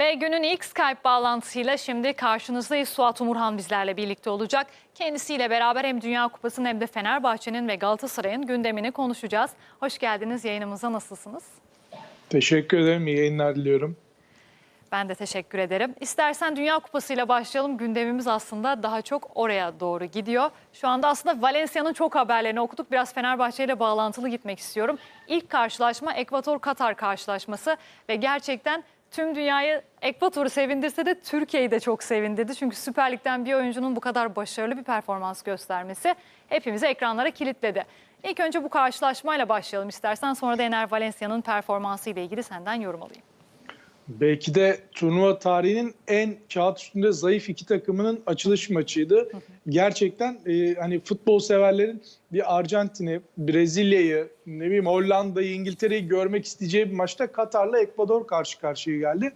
Ve günün ilk Skype bağlantısıyla şimdi karşınızdayız. Suat Umurhan bizlerle birlikte olacak. Kendisiyle beraber hem Dünya Kupası'nın hem de Fenerbahçe'nin ve Galatasaray'ın gündemini konuşacağız. Hoş geldiniz yayınımıza nasılsınız? Teşekkür ederim. İyi yayınlar diliyorum. Ben de teşekkür ederim. İstersen Dünya Kupası ile başlayalım. Gündemimiz aslında daha çok oraya doğru gidiyor. Şu anda aslında Valencia'nın çok haberlerini okuduk. Biraz Fenerbahçe ile bağlantılı gitmek istiyorum. İlk karşılaşma Ekvator-Katar karşılaşması ve gerçekten tüm dünyayı Ekvator'u sevindirse de Türkiye'yi de çok sevindirdi. Çünkü Süper Lig'den bir oyuncunun bu kadar başarılı bir performans göstermesi hepimizi ekranlara kilitledi. İlk önce bu karşılaşmayla başlayalım istersen. Sonra da Ener Valencia'nın performansı ile ilgili senden yorum alayım. Belki de turnuva tarihinin en kağıt üstünde zayıf iki takımının açılış maçıydı. Gerçekten e, hani futbol severlerin bir Arjantin'i, Brezilya'yı, ne bileyim Hollanda'yı, İngiltere'yi görmek isteyeceği bir maçta Katar'la Ekvador karşı karşıya geldi.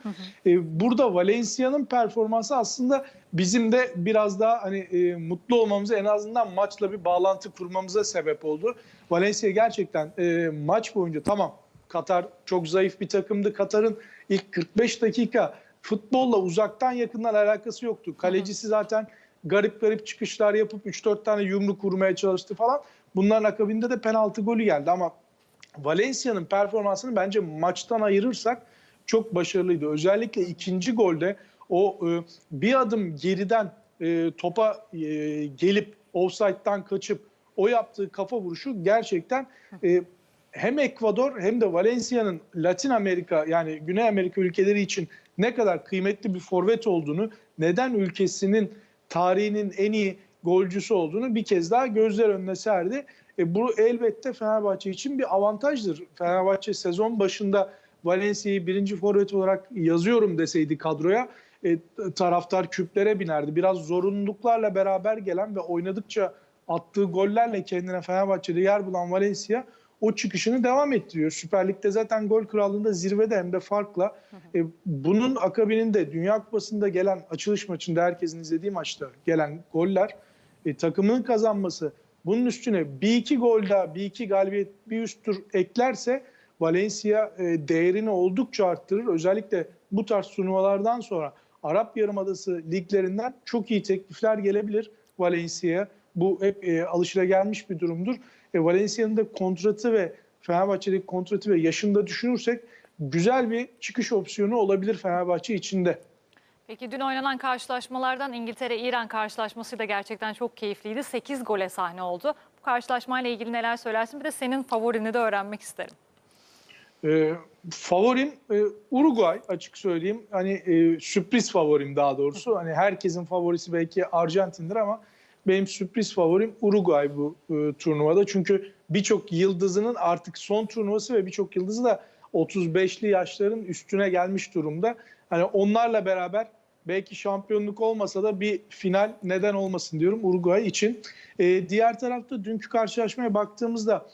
E, burada Valencia'nın performansı aslında bizim de biraz daha hani e, mutlu olmamıza en azından maçla bir bağlantı kurmamıza sebep oldu. Valencia gerçekten e, maç boyunca tamam Katar çok zayıf bir takımdı. Katar'ın ilk 45 dakika futbolla uzaktan yakından alakası yoktu. Kalecisi zaten garip garip çıkışlar yapıp 3-4 tane yumruk vurmaya çalıştı falan. Bunların akabinde de penaltı golü geldi ama Valencia'nın performansını bence maçtan ayırırsak çok başarılıydı. Özellikle ikinci golde o e, bir adım geriden e, topa e, gelip offside'dan kaçıp o yaptığı kafa vuruşu gerçekten e, hem Ekvador hem de Valencia'nın Latin Amerika yani Güney Amerika ülkeleri için ne kadar kıymetli bir forvet olduğunu, neden ülkesinin tarihinin en iyi golcüsü olduğunu bir kez daha gözler önüne serdi. E, bu elbette Fenerbahçe için bir avantajdır. Fenerbahçe sezon başında Valencia'yı birinci forvet olarak yazıyorum deseydi kadroya e, taraftar küplere binerdi. Biraz zorunluluklarla beraber gelen ve oynadıkça attığı gollerle kendine Fenerbahçe'de yer bulan Valencia o çıkışını devam ettiriyor. Süper Lig'de zaten gol krallığında zirvede hem de farkla. E, bunun akabininde Dünya Kupası'nda gelen açılış maçında herkesin izlediği maçta gelen goller e, takımının kazanması bunun üstüne bir iki gol daha bir iki galibiyet bir üst tur eklerse Valencia e, değerini oldukça arttırır. Özellikle bu tarz turnuvalardan sonra Arap Yarımadası liglerinden çok iyi teklifler gelebilir Valencia'ya. Bu hep e, alışılagelmiş bir durumdur. E, Valencia'nın da kontratı ve Fenerbahçe'deki kontratı ve yaşında düşünürsek güzel bir çıkış opsiyonu olabilir Fenerbahçe içinde. Peki dün oynanan karşılaşmalardan İngiltere-İran karşılaşması da gerçekten çok keyifliydi. 8 gole sahne oldu. Bu karşılaşmayla ilgili neler söylersin? Bir de senin favorini de öğrenmek isterim. E, favorim e, Uruguay açık söyleyeyim. Hani e, sürpriz favorim daha doğrusu. Hani herkesin favorisi belki Arjantin'dir ama benim sürpriz favorim Uruguay bu e, turnuvada. Çünkü birçok yıldızının artık son turnuvası ve birçok yıldızı da 35'li yaşların üstüne gelmiş durumda. Hani onlarla beraber belki şampiyonluk olmasa da bir final neden olmasın diyorum Uruguay için. E, diğer tarafta dünkü karşılaşmaya baktığımızda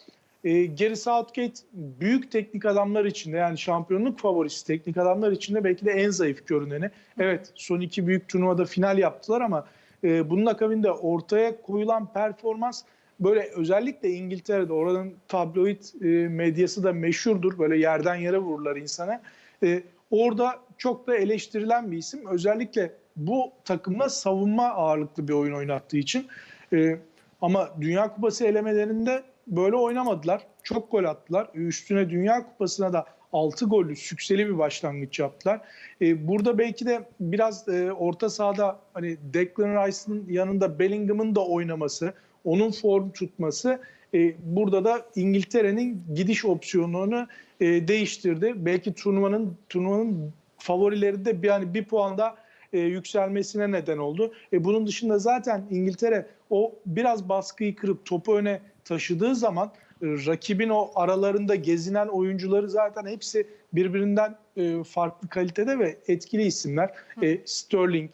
e, Gary Southgate büyük teknik adamlar içinde yani şampiyonluk favorisi teknik adamlar içinde belki de en zayıf görüneni. Evet son iki büyük turnuvada final yaptılar ama e, bunun akabinde ortaya koyulan performans böyle özellikle İngiltere'de oranın tabloid e, medyası da meşhurdur. Böyle yerden yere vururlar insana. E, orada çok da eleştirilen bir isim. Özellikle bu takımla savunma ağırlıklı bir oyun oynattığı için. E, ama Dünya Kupası elemelerinde böyle oynamadılar. Çok gol attılar. Üstüne Dünya Kupası'na da 6 gollü sükseli bir başlangıç yaptılar. Ee, burada belki de biraz e, orta sahada hani Declan Rice'ın yanında Bellingham'ın da oynaması, onun form tutması e, burada da İngiltere'nin gidiş opsiyonunu e, değiştirdi. Belki turnuvanın turnuvanın favorileri de bir hani bir puan da e, yükselmesine neden oldu. E, bunun dışında zaten İngiltere o biraz baskıyı kırıp topu öne taşıdığı zaman e, rakibin o aralarında gezinen oyuncuları zaten hepsi birbirinden e, farklı kalitede ve etkili isimler. E, Sterling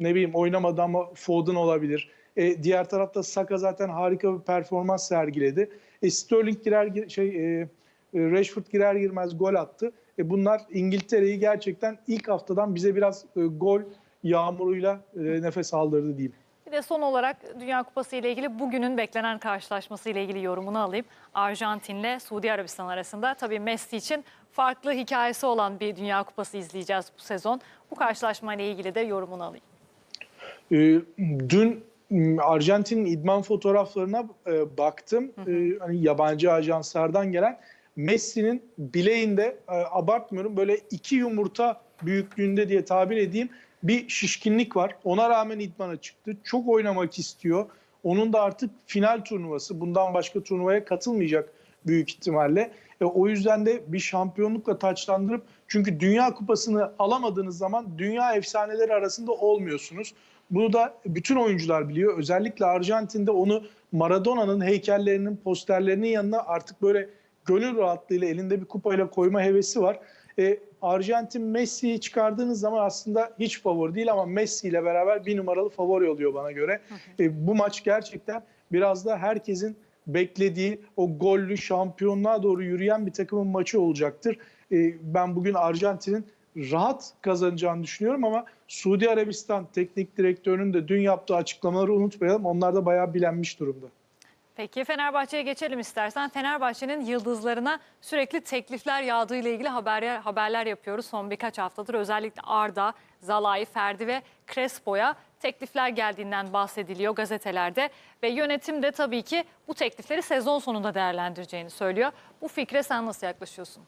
ne bileyim oynamadı ama Foden olabilir. E, diğer tarafta Saka zaten harika bir performans sergiledi. E, Sterling girer gir- şey e, e, Rashford girer girmez gol attı. E, bunlar İngiltere'yi gerçekten ilk haftadan bize biraz e, gol yağmuruyla e, nefes aldırdı diyeyim. Bir de son olarak Dünya Kupası ile ilgili bugünün beklenen karşılaşması ile ilgili yorumunu alayım. Arjantin'le Suudi Arabistan arasında tabii Messi için farklı hikayesi olan bir Dünya Kupası izleyeceğiz bu sezon. Bu karşılaşma ile ilgili de yorumunu alayım. Ee, dün Arjantin'in idman fotoğraflarına e, baktım. Ee, hani yabancı ajanslardan gelen Messi'nin bileğinde e, abartmıyorum böyle iki yumurta büyüklüğünde diye tabir edeyim bir şişkinlik var. Ona rağmen idmana çıktı. Çok oynamak istiyor. Onun da artık final turnuvası. Bundan başka turnuvaya katılmayacak büyük ihtimalle. E, o yüzden de bir şampiyonlukla taçlandırıp çünkü Dünya Kupası'nı alamadığınız zaman dünya efsaneleri arasında olmuyorsunuz. Bunu da bütün oyuncular biliyor. Özellikle Arjantin'de onu Maradona'nın heykellerinin, posterlerinin yanına artık böyle gönül rahatlığıyla elinde bir kupayla koyma hevesi var. E, Arjantin Messi'yi çıkardığınız zaman aslında hiç favori değil ama Messi ile beraber bir numaralı favori oluyor bana göre. E, bu maç gerçekten biraz da herkesin beklediği o gollü şampiyonluğa doğru yürüyen bir takımın maçı olacaktır. E, ben bugün Arjantin'in rahat kazanacağını düşünüyorum ama Suudi Arabistan teknik direktörünün de dün yaptığı açıklamaları unutmayalım. Onlar da bayağı bilenmiş durumda. Peki Fenerbahçe'ye geçelim istersen. Fenerbahçe'nin yıldızlarına sürekli teklifler yağdığı ile ilgili haberler, haberler yapıyoruz son birkaç haftadır. Özellikle Arda, Zalai, Ferdi ve Crespo'ya teklifler geldiğinden bahsediliyor gazetelerde. Ve yönetim de tabii ki bu teklifleri sezon sonunda değerlendireceğini söylüyor. Bu fikre sen nasıl yaklaşıyorsun?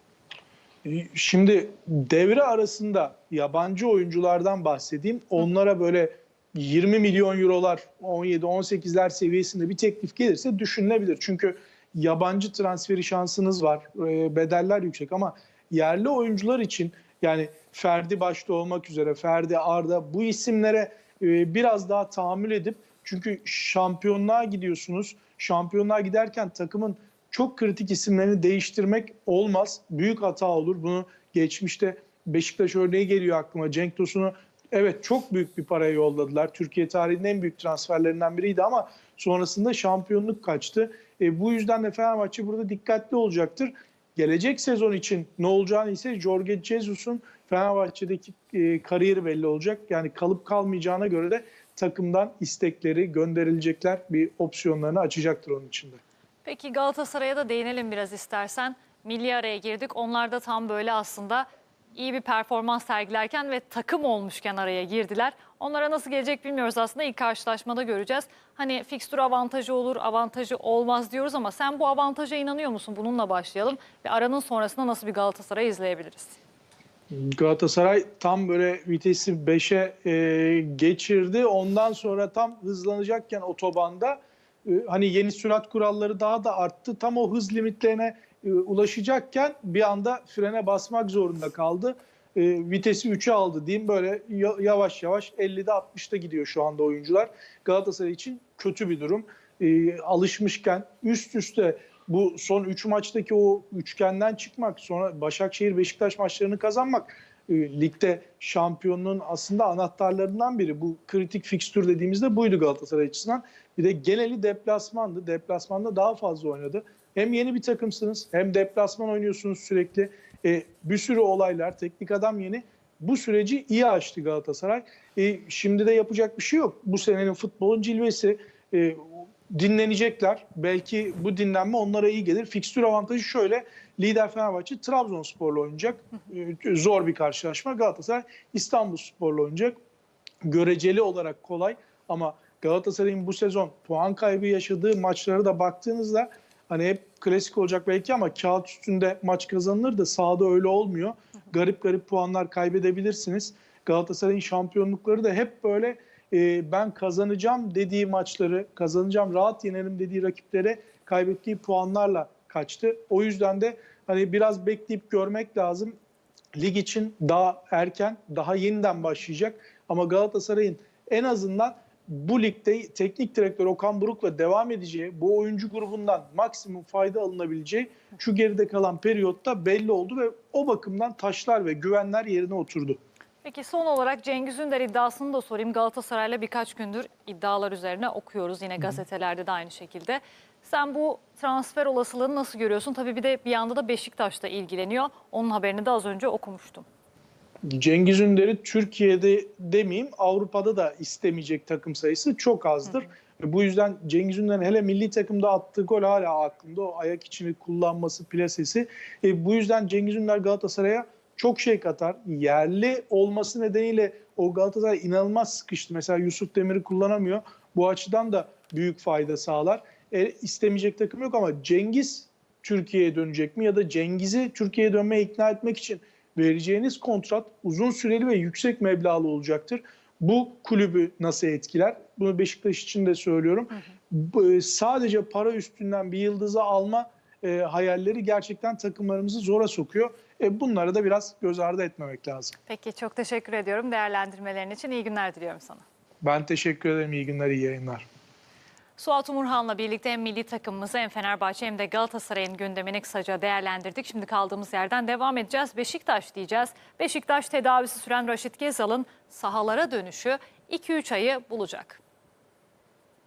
Şimdi devre arasında yabancı oyunculardan bahsedeyim. Onlara böyle 20 milyon eurolar 17-18'ler seviyesinde bir teklif gelirse düşünülebilir. Çünkü yabancı transferi şansınız var. e, Bedeller yüksek ama yerli oyuncular için yani Ferdi başta olmak üzere Ferdi, Arda bu isimlere e, biraz daha tahammül edip çünkü şampiyonluğa gidiyorsunuz. Şampiyonluğa giderken takımın çok kritik isimlerini değiştirmek olmaz. Büyük hata olur. Bunu geçmişte Beşiktaş örneği geliyor aklıma. Cenk Tosun'u evet çok büyük bir paraya yolladılar. Türkiye tarihinin en büyük transferlerinden biriydi ama sonrasında şampiyonluk kaçtı. E, bu yüzden de Fenerbahçe burada dikkatli olacaktır. Gelecek sezon için ne olacağını ise Jorge Jesus'un Fenerbahçe'deki e, kariyeri belli olacak. Yani kalıp kalmayacağına göre de takımdan istekleri gönderilecekler bir opsiyonlarını açacaktır onun içinde. Peki Galatasaray'a da değinelim biraz istersen. Milli araya girdik. Onlar da tam böyle aslında iyi bir performans sergilerken ve takım olmuşken araya girdiler. Onlara nasıl gelecek bilmiyoruz aslında. İlk karşılaşmada göreceğiz. Hani fikstür avantajı olur, avantajı olmaz diyoruz ama sen bu avantaja inanıyor musun? Bununla başlayalım ve aranın sonrasında nasıl bir Galatasaray izleyebiliriz? Galatasaray tam böyle vitesi 5'e e, geçirdi. Ondan sonra tam hızlanacakken otobanda e, hani yeni sürat kuralları daha da arttı. Tam o hız limitlerine e, ulaşacakken bir anda frene basmak zorunda kaldı. E, vitesi 3'e aldı diyeyim böyle ya- yavaş yavaş 50'de 60'da gidiyor şu anda oyuncular. Galatasaray için kötü bir durum. E, alışmışken üst üste bu son 3 maçtaki o üçgenden çıkmak, sonra Başakşehir Beşiktaş maçlarını kazanmak e, ligde şampiyonluğun aslında anahtarlarından biri. Bu kritik fikstür dediğimizde buydu Galatasaray açısından. Bir de geneli deplasmandı. Deplasmanda daha fazla oynadı. Hem yeni bir takımsınız hem deplasman oynuyorsunuz sürekli. E, bir sürü olaylar, teknik adam yeni. Bu süreci iyi açtı Galatasaray. E, şimdi de yapacak bir şey yok. Bu senenin futbolun cilvesi. E, dinlenecekler. Belki bu dinlenme onlara iyi gelir. Fikstür avantajı şöyle. Lider Fenerbahçe Trabzonspor'la oynayacak. Ee, Zor bir karşılaşma. Galatasaray İstanbulspor'la oynayacak. Göreceli olarak kolay ama Galatasaray'ın bu sezon puan kaybı yaşadığı maçlara da baktığınızda hani hep klasik olacak belki ama kağıt üstünde maç kazanılır da sahada öyle olmuyor. Garip garip puanlar kaybedebilirsiniz. Galatasaray'ın şampiyonlukları da hep böyle e, ben kazanacağım dediği maçları, kazanacağım, rahat yenerim dediği rakiplere kaybettiği puanlarla kaçtı. O yüzden de hani biraz bekleyip görmek lazım. Lig için daha erken, daha yeniden başlayacak. Ama Galatasaray'ın en azından bu ligde teknik direktör Okan Buruk'la devam edeceği, bu oyuncu grubundan maksimum fayda alınabileceği şu geride kalan periyotta belli oldu ve o bakımdan taşlar ve güvenler yerine oturdu. Peki son olarak Cengiz Ünder iddiasını da sorayım. Galatasaray'la birkaç gündür iddialar üzerine okuyoruz. Yine gazetelerde de aynı şekilde. Sen bu transfer olasılığını nasıl görüyorsun? Tabii bir de bir yanda da Beşiktaş'ta ilgileniyor. Onun haberini de az önce okumuştum. Cengiz Ünder'i Türkiye'de demeyeyim Avrupa'da da istemeyecek takım sayısı çok azdır. Ve Bu yüzden Cengiz Ünder'in hele milli takımda attığı gol hala aklımda. O ayak içini kullanması, plasesi. E, bu yüzden Cengiz Ünder Galatasaray'a çok şey katar. Yerli olması nedeniyle o Galatasaray inanılmaz sıkıştı. Mesela Yusuf Demir'i kullanamıyor. Bu açıdan da büyük fayda sağlar. E, istemeyecek takım yok ama Cengiz Türkiye'ye dönecek mi? Ya da Cengiz'i Türkiye'ye dönmeye ikna etmek için vereceğiniz kontrat uzun süreli ve yüksek meblağlı olacaktır. Bu kulübü nasıl etkiler? Bunu Beşiktaş için de söylüyorum. Bu, e, Sadece para üstünden bir yıldızı alma e, hayalleri gerçekten takımlarımızı zora sokuyor. E, bunları da biraz göz ardı etmemek lazım. Peki çok teşekkür ediyorum değerlendirmelerin için. İyi günler diliyorum sana. Ben teşekkür ederim. İyi günler, iyi yayınlar. Suat Umurhan'la birlikte hem milli takımımızı hem Fenerbahçe hem de Galatasaray'ın gündemini kısaca değerlendirdik. Şimdi kaldığımız yerden devam edeceğiz. Beşiktaş diyeceğiz. Beşiktaş tedavisi süren Raşit Gezal'ın sahalara dönüşü 2-3 ayı bulacak.